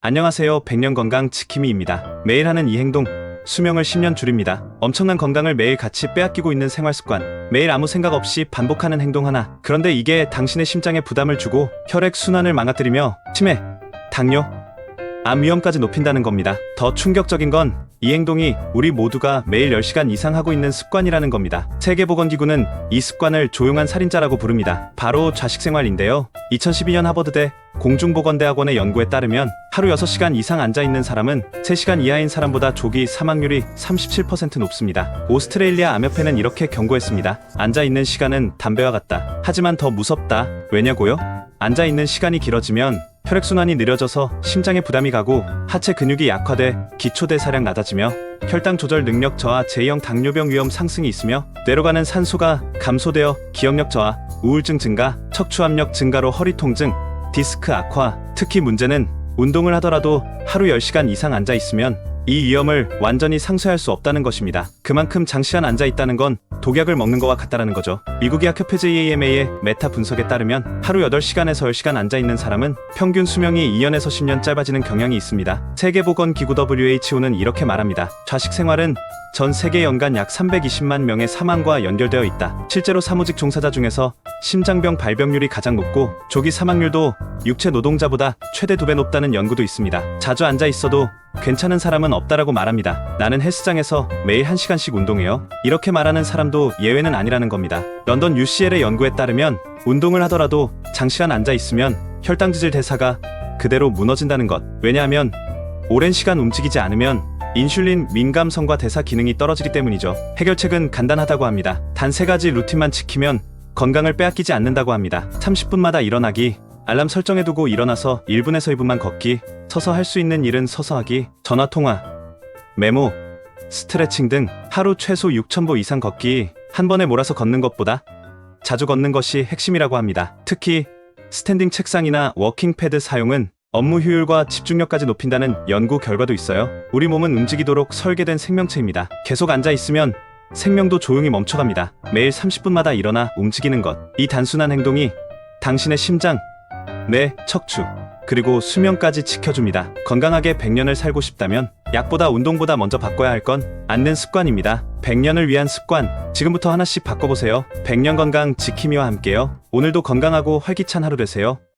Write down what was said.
안녕하세요. 백년 건강 지킴이입니다. 매일 하는 이 행동, 수명을 10년 줄입니다. 엄청난 건강을 매일 같이 빼앗기고 있는 생활 습관, 매일 아무 생각 없이 반복하는 행동 하나. 그런데 이게 당신의 심장에 부담을 주고 혈액 순환을 망가뜨리며 치매, 당뇨, 암 위험까지 높인다는 겁니다. 더 충격적인 건 이 행동이 우리 모두가 매일 10시간 이상 하고 있는 습관이라는 겁니다. 세계보건기구는 이 습관을 조용한 살인자라고 부릅니다. 바로 좌식 생활인데요. 2012년 하버드대 공중보건대학원의 연구에 따르면 하루 6시간 이상 앉아있는 사람은 3시간 이하인 사람보다 조기 사망률이 37% 높습니다. 오스트레일리아 암협회는 이렇게 경고했습니다. 앉아있는 시간은 담배와 같다. 하지만 더 무섭다. 왜냐고요? 앉아있는 시간이 길어지면 혈액순환이 느려져서 심장에 부담이 가고 하체 근육이 약화돼 기초대사량 낮아지며 혈당 조절 능력 저하, 제2형 당뇨병 위험 상승이 있으며 뇌로 가는 산소가 감소되어 기억력 저하, 우울증 증가, 척추압력 증가로 허리 통증, 디스크 악화, 특히 문제는 운동을 하더라도 하루 10시간 이상 앉아 있으면 이 위험을 완전히 상쇄할 수 없다는 것입니다. 그만큼 장시간 앉아 있다는 건 독약을 먹는 것과 같다라는 거죠. 미국 의학협회 JAMA의 메타 분석에 따르면 하루 8시간에서 10시간 앉아 있는 사람은 평균 수명이 2년에서 10년 짧아지는 경향이 있습니다. 세계보건기구 WHO는 이렇게 말합니다. 좌식 생활은 전 세계 연간 약 320만 명의 사망과 연결되어 있다. 실제로 사무직 종사자 중에서 심장병 발병률이 가장 높고 조기 사망률도 육체 노동자보다 최대 두 배 높다는 연구도 있습니다. 자주 앉아 있어도 괜찮은 사람은 없다라고 말합니다. 나는 헬스장에서 매일 1시간씩 운동해요. 이렇게 말하는 사람도 예외는 아니라는 겁니다. 런던 UCL의 연구에 따르면 운동을 하더라도 장시간 앉아 있으면 혈당 지질 대사가 그대로 무너진다는 것. 왜냐하면 오랜 시간 움직이지 않으면 인슐린 민감성과 대사 기능이 떨어지기 때문이죠. 해결책은 간단하다고 합니다. 단 세 가지 루틴만 지키면 건강을 빼앗기지 않는다고 합니다. 30분마다 일어나기, 알람 설정해두고 일어나서 1분에서 2분만 걷기, 서서 할 수 있는 일은 서서 하기, 전화 통화, 메모, 스트레칭 등 하루 최소 6,000보 이상 걷기, 한 번에 몰아서 걷는 것보다 자주 걷는 것이 핵심이라고 합니다. 특히 스탠딩 책상이나 워킹 패드 사용은 업무 효율과 집중력까지 높인다는 연구 결과도 있어요. 우리 몸은 움직이도록 설계된 생명체입니다. 계속 앉아 있으면 생명도 조용히 멈춰갑니다. 매일 30분마다 일어나 움직이는 것. 이 단순한 행동이 당신의 심장, 뇌, 척추, 그리고 수명까지 지켜줍니다. 건강하게 100년을 살고 싶다면 약보다 운동보다 먼저 바꿔야 할 건 앉는 습관입니다. 100년을 위한 습관. 지금부터 하나씩 바꿔보세요. 100년 건강 지킴이와 함께요. 오늘도 건강하고 활기찬 하루 되세요.